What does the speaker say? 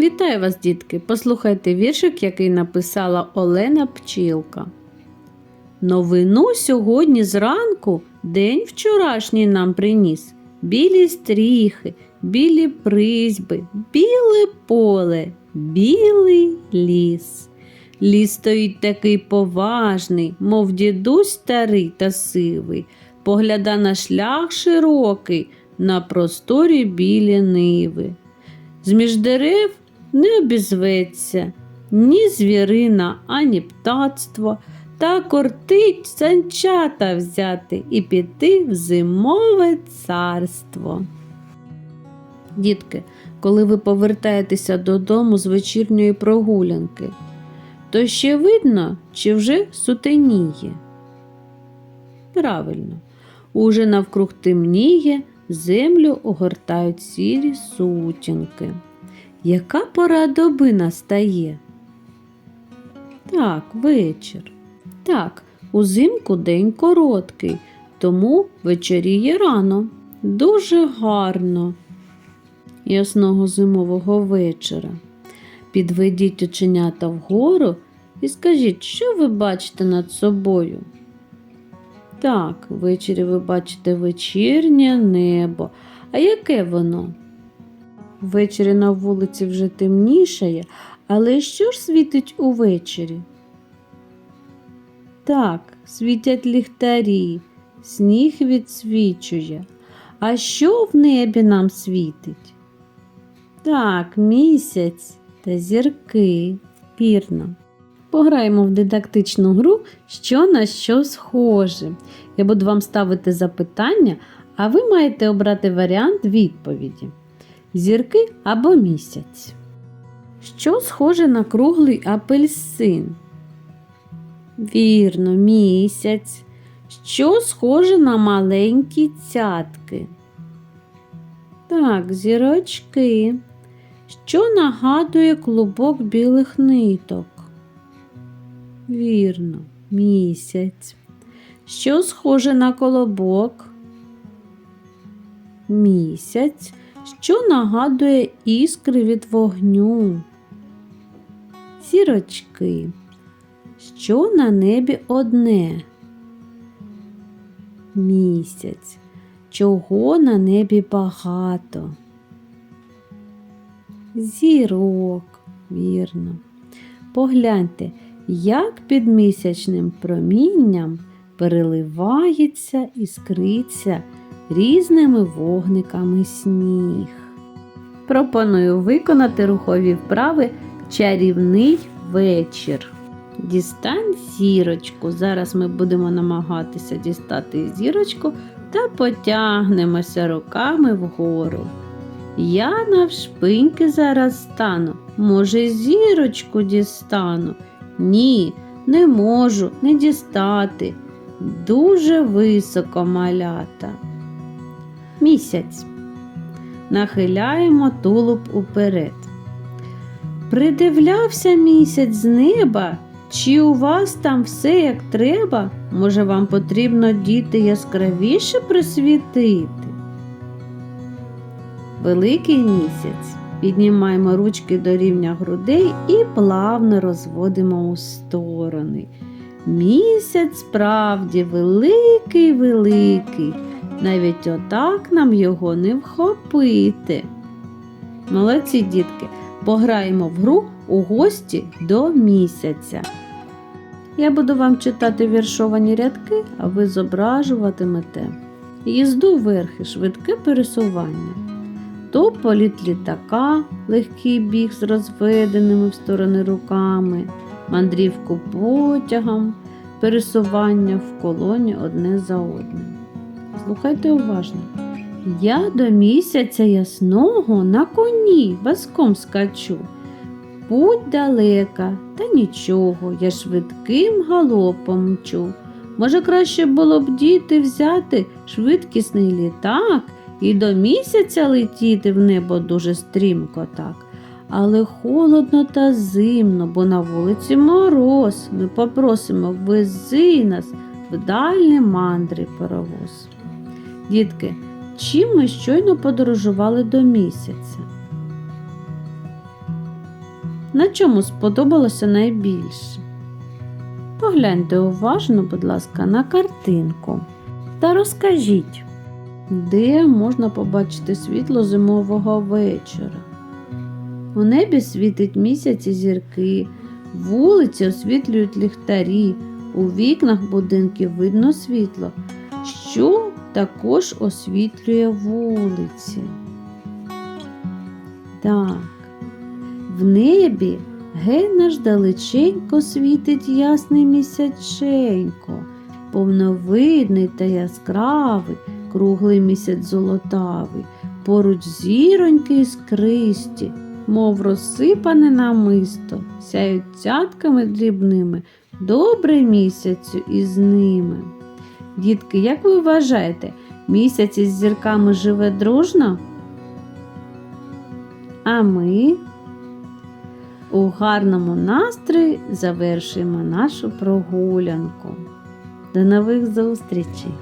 Вітаю вас, дітки! Послухайте віршик, який написала Олена Пчілка. Новину сьогодні зранку день вчорашній нам приніс. Білі стріхи, білі призьби, біле поле, білий ліс. Ліс стоїть такий поважний, мов дідусь старий та сивий, погляда на шлях широкий, на просторі білі ниви. Зміж дерев не обізветься ні звірина, ані птацтво, та кортить санчата взяти і піти в зимове царство. Дітки, коли ви повертаєтеся додому з вечірньої прогулянки, то ще видно, чи вже сутеніє. Правильно, уже навкруг темніє, землю огортають сірі сутінки. Яка пора доби настає? Так, вечір. Так, узимку день короткий, тому вечоріє рано. Дуже гарно. Ясного зимового вечора. Підведіть оченята вгору і скажіть, що ви бачите над собою? Так, ввечері ви бачите вечірнє небо. А яке воно? Ввечері на вулиці вже темнішає, але що ж світить увечері? Так, світять ліхтарі, сніг відсвічує. А що в небі нам світить? Так, місяць та зірки. Вірно. Пограємо в дидактичну гру, що на що схоже. Я буду вам ставити запитання, а ви маєте обрати варіант відповіді зірки або місяць. Що схоже на круглий апельсин? Вірно, місяць. Що схоже на маленькі цятки? Так, зірочки. Що нагадує клубок білих ниток? Вірно, місяць. Що схоже на колобок? Місяць що нагадує іскри від вогню. Сірочки, що на небі одне. Місяць, чого на небі багато. Зірок, вірно. Погляньте, як під місячним промінням переливається іскриться різними вогниками сніг. Пропоную виконати рухові вправи чарівний вечір. Дістань зірочку. Зараз ми будемо намагатися дістати зірочку та потягнемося руками вгору. Я навшпиньки зараз стану. Може, зірочку дістану? Ні, не можу не дістати. Дуже високо малята місяць. Нахиляємо тулуб уперед. Придивлявся місяць з неба, чи у вас там все як треба? Може, вам потрібно діти яскравіше присвітити? Великий місяць. Піднімаємо ручки до рівня грудей і плавно розводимо у сторони. Місяць справді великий великий. Навіть отак нам його не вхопити. Молодці дітки, пограємо в гру у гості до місяця. Я буду вам читати віршовані рядки, а ви зображуватимете їзду верхи, швидке пересування. То політ літака, легкий біг з розведеними в сторони руками, мандрівку потягом, пересування в колоні одне за одним. Слухайте уважно. Я до місяця ясного на коні вазком скачу. Путь далека, та нічого, я швидким галопом мчу. Може, краще було б діти взяти швидкісний літак і до місяця летіти в небо дуже стрімко так. Але холодно та зимно, бо на вулиці мороз. Ми попросимо вези нас в дальні мандри паровоз. Дітки, чим ми щойно подорожували до місяця? на чому сподобалося найбільше? Погляньте уважно, будь ласка, на картинку та розкажіть, де можна побачити світло зимового вечора. У небі світить місяць і зірки, вулиці освітлюють ліхтарі, у вікнах будинків видно світло, що також освітлює вулиці. Так, в небі гей наш далеченько світить ясний місяченько, повновидний та яскравий, круглий місяць золотавий, поруч зіроньки іскристі, мов розсипане намисто, сяють цятками дрібними, добре місяцю із ними. Дітки, як ви вважаєте, місяць із зірками живе дружно? А ми у гарному настрої завершуємо нашу прогулянку. До нових зустрічей!